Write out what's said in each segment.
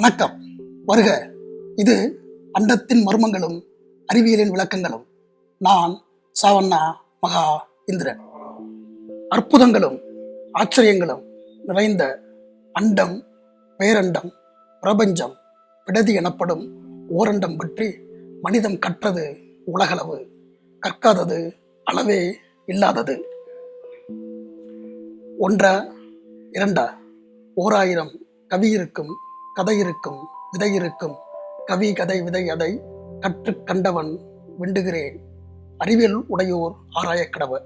வணக்கம். வருக. இது அண்டத்தின் மர்மங்களும் அறிவியலின் விளக்கங்களும். நான் சாவண்ணா மகா இந்திரன். அற்புதங்களும் ஆச்சரியங்களும் நிறைந்த அண்டம் பேரண்டம் பிரபஞ்சம் விடதி எனப்படும் ஓரண்டம் பற்றி மனிதம் கற்றது உலகளவு. கற்காதது அளவே இல்லாதது. ஒன்றா இரண்டா. ஓராயிரம் கவி இருக்கும் கதை இருக்கும் விதை இருக்கும் கவி கதை விதை அதை கற்று கண்டவன் விண்டுகிறேன். அறிவியல் உடையோர் ஆராய கடவர்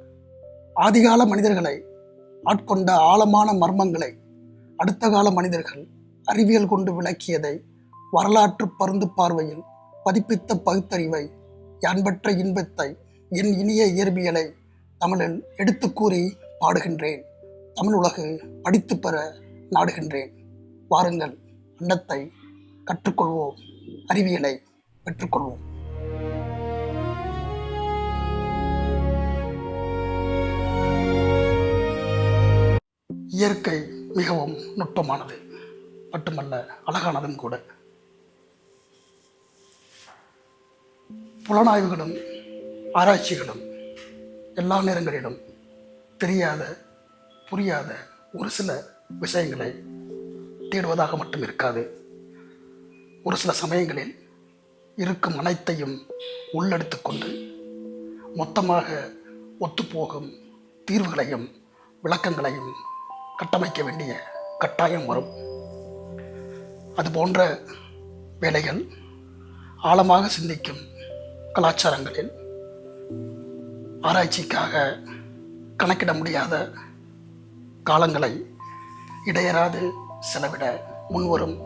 ஆதிகால மனிதர்களை ஆட்கொண்ட ஆழமான மர்மங்களை அடுத்த கால மனிதர்கள் அறிவியல் கொண்டு விளக்கியதை வரலாற்று பருந்து பார்வையில் பதிப்பித்த பகுத்தறிவை யான்பற்ற இன்பத்தை என் இனிய இயற்பியலை தமிழில் எடுத்து கூறி பாடுகின்றேன். தமிழ் உலகு படித்து பெற நாடுகின்றேன். வாருங்கள். அண்டத்தை கற்றுக்கொள்வோம் அறிவியலை பெற்றுக்கொள்வோம். இயற்கை மிகவும் நுட்பமானது மட்டுமல்ல அழகானதும் கூட. புலனாய்வுகளும் ஆராய்ச்சிகளும் எல்லா நேரங்களிலும் தெரியாத புரியாத ஒரு சில விஷயங்களை தேடுவதாக மட்டும் இருக்காது. ஒரு சில சமயங்களில் இருக்கும் அனைத்தையும் உள்ளெடுத்து கொண்டு மொத்தமாக ஒத்துப்போகும் தீர்வுகளையும் விளக்கங்களையும் கட்டமைக்க வேண்டிய கட்டாயம் வரும். அது போன்ற வேலைகள் ஆழமாக சிந்திக்கும் கலாச்சாரங்களில் ஆராய்ச்சிக்காக கணக்கிட முடியாத காலங்களை இடையராது செலவிட முன்வரும்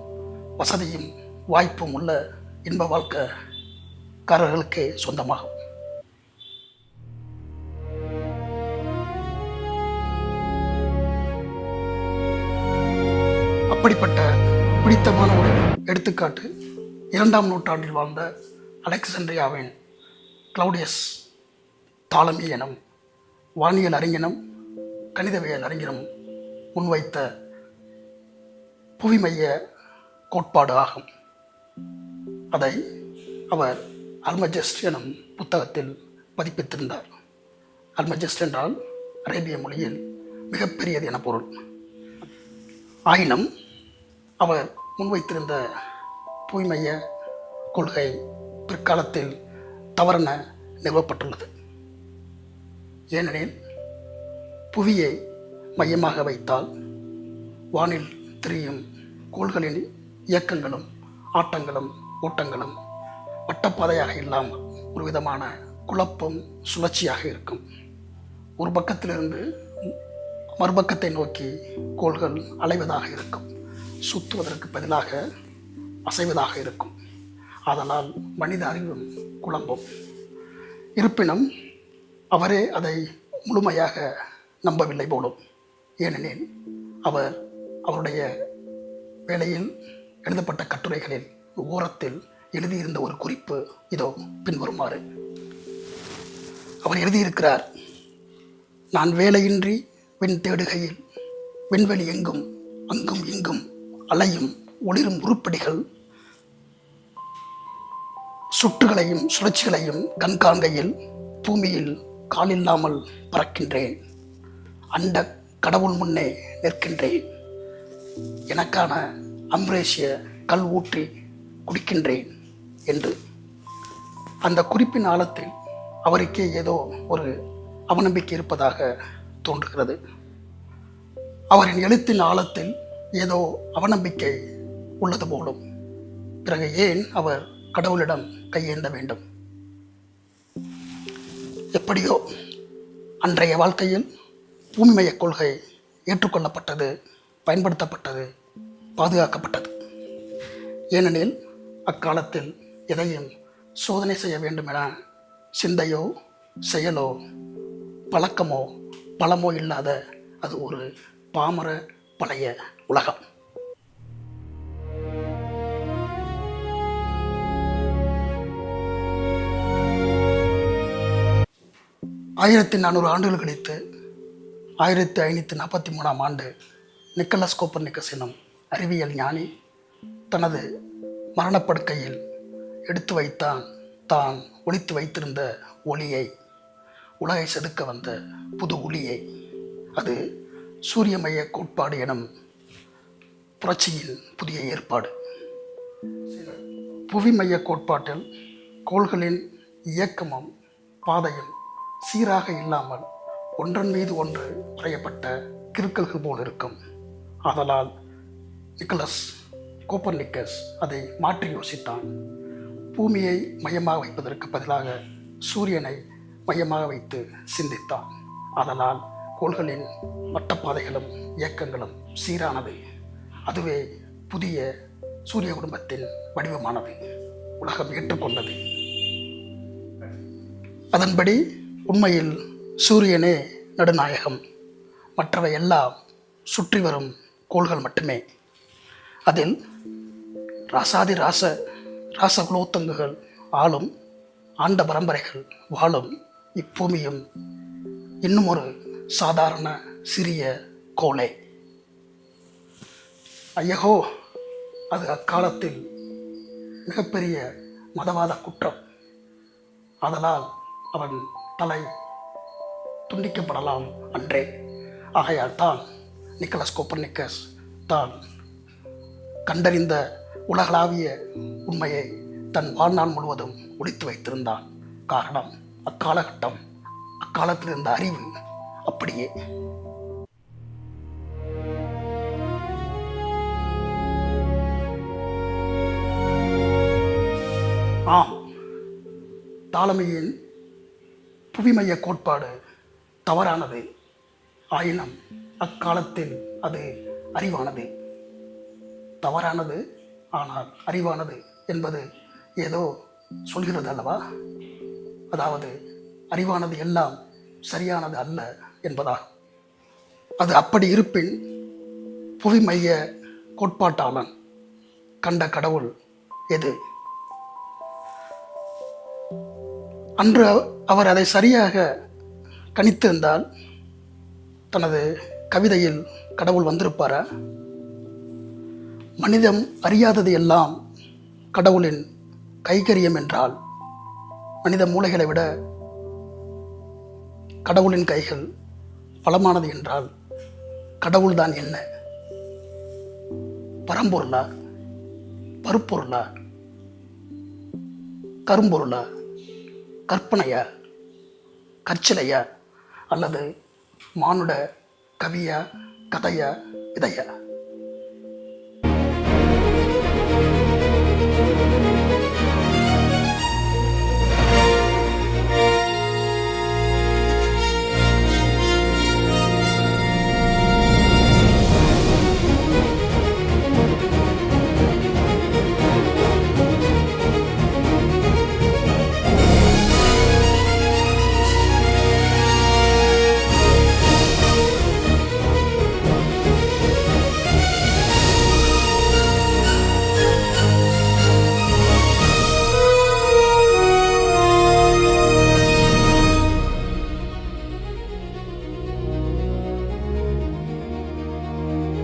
வசதியும் வாய்ப்பும் உள்ள இன்ப வாழ்க்கைக்காரர்களுக்கே சொந்தமாகும். அப்படிப்பட்ட பிடித்தமான ஒரு எடுத்துக்காட்டு இரண்டாம் நூற்றாண்டில் வாழ்ந்த அலெக்சாண்ட்ரியாவின் கிளவுடியஸ் தாலமி எனும் வானியல் அறிஞனும் கணிதவியல் அறிஞனும் முன்வைத்த புவிமைய கோட்பாடு ஆகும் அதை அவர் அல்மஜஸ்ட் எனும் புத்தகத்தில் பதிப்பித்திருந்தார் அல்மஜஸ்ட் என்றால் அரேபிய மொழியில் மிகப்பெரியது என பொருள். ஆயினும் அவர் முன்வைத்திருந்த தூய்மைய கொள்கை பிற்காலத்தில் தவறென நிறுவப்பட்டுள்ளது. ஏனெனில் புவியை மையமாக வைத்தால் வானில் திரியும் கோள்களின் இயக்கங்களும் ஆட்டங்களும் ஓட்டங்களும் வட்டப்பாதையாக இல்லாமல் ஒரு விதமான குழப்பம் சுழற்சியாக இருக்கும். ஒரு பக்கத்திலிருந்து மறுபக்கத்தை நோக்கி கோள்கள் அலைவதாக இருக்கும். சுற்றுவதற்கு பதிலாக அசைவதாக இருக்கும். அதனால் மனித அறிவும் குழம்பும். இருப்பினும் அவரே அதை முழுமையாக நம்பவில்லை போலும். ஏனெனில் அவர் அவருடைய வேலையில் எழுதப்பட்ட கட்டுரைகளில் ஓரத்தில் எழுதியிருந்த ஒரு குறிப்பு இதோ பின்வருமாறு. அவர் எழுதியிருக்கிறார் நான் வேலையின்றி விண் தேடுகையில் விண்வெளி எங்கும் அங்கும் இங்கும் அலையும் ஒளிரும் உருப்படிகள் சுற்றுகளையும் சுழற்சிகளையும் கண்காண்கையில் பூமியில் காலில்லாமல் பறக்கின்றேன். அண்ட கடவுள் முன்னே நிற்கின்றேன். எனக்கான அம்ரேஷிய கல் ஊற்றி குடிக்கின்றேன் என்று. அந்த குறிப்பின் ஆழத்தில் அவருக்கே ஏதோ ஒரு அவநம்பிக்கை இருப்பதாக தோன்றுகிறது. அவரின் எழுத்தின் ஆழத்தில் ஏதோ அவநம்பிக்கை உள்ளது போலும். பிறகு ஏன் அவர் கடவுளிடம் கையேந்த வேண்டும்? எப்படியோ அன்றைய வாழ்க்கையில் பூமிமய கொள்கை ஏற்றுக்கொள்ளப்பட்டது பயன்படுத்தப்பட்டது பாதுகாக்கப்பட்டது. ஏனெனில் அக்காலத்தில் எதையும் சோதனை செய்ய வேண்டும் என சிந்தையோ செயலோ பழக்கமோ பலமோ இல்லாத அது ஒரு பாமர பழைய உலகம். ஆயிரத்தி நானூறு ஆண்டுகள் கழித்து ஆயிரத்தி ஐநூற்றி நாற்பத்தி மூணாம் ஆண்டு நிக்கலஸ் கோப்பர்னிக்கஸ் எனும் அறிவியல் ஞானி தனது மரணப்படுக்கையில் எடுத்து வைத்தான் தான் ஒளித்து வைத்திருந்த ஒளியை உலகை செதுக்க வந்த புது ஒளியை. அது சூரியமய கோட்பாடு எனும் புரட்சியின் புதிய ஏற்பாடு. புவிமைய கோட்பாட்டில் கோள்களின் இயக்கமும் பாதையும் சீராக இல்லாமல் ஒன்றன் மீது ஒன்று வரையப்பட்ட கிருக்கல்கள் போல் இருக்கும். ஆதலால் நிக்கலஸ் கோப்பர்னிக்கஸ் அதை மாற்றி யோசித்தான். பூமியை மையமாக வைப்பதற்கு பதிலாக சூரியனை மையமாக வைத்து சிந்தித்தான். அதனால் கோள்களின் வட்டப்பாதைகளும் இயக்கங்களும் சீரானது அதுவே புதிய சூரிய குடும்பத்தின் வடிவமானது. உலகம் ஏற்றுக்கொண்டது. அதன்படி உண்மையில் சூரியனே நடுநாயகம். மற்றவை எல்லாம் சுற்றி வரும் கோள்கள் மட்டுமே. அதில் ராசாதி ராச ராச குலோத்தங்குகள் ஆளும் ஆண்ட பரம்பரைகள் வாழும் இப்பூமியும் இன்னும் ஒரு சாதாரண சிறிய கோளை. ஐயகோ அது அக்காலத்தில் மிகப்பெரிய மதவாத குற்றம். அதனால் அவன் தலை துண்டிக்கப்படலாம் அன்றே. ஆகையால் தான் நிக்கலஸ் கோப்பர்னிக்கஸ் தான் கண்டறிந்த உலகளாவிய உண்மையை தன் வாழ்நாள் முழுவதும் ஒழித்து வைத்திருந்தான். காரணம் அக்காலகட்டம் அக்காலத்தில் இருந்த அறிவு அப்படியே. ஆம் தாலமையின் புவிமைய கோட்பாடு தவறானது. ஆயினும் அக்காலத்தில் அது அறிவானது. தவறானது ஆனால் அறிவானது என்பது ஏதோ சொல்கிறது அல்லவா? அதாவது அறிவானது எல்லாம் சரியானது அல்ல என்பதாகும் அது அப்படி இருப்பின் புவிமைய கோட்பாட்டாளன் கண்ட கடவுள் எது? அன்று அவர் அதை சரியாக கணித்திருந்தால் தனது கவிதையில் கடவுள் வந்திருப்பாரா? மனிதம் அறியாதது எல்லாம் கடவுளின் கைகரியம் என்றால் மனித மூளைகளை விட கடவுளின் கைகள் பலமானது என்றால் கடவுள்தான் என்ன? பரம்பொருளா? பருப்பொருளா? கரும்பொருளா? கற்பனையா? கற்சிலையா? அல்லது மானுட கவியா கதையா விதையா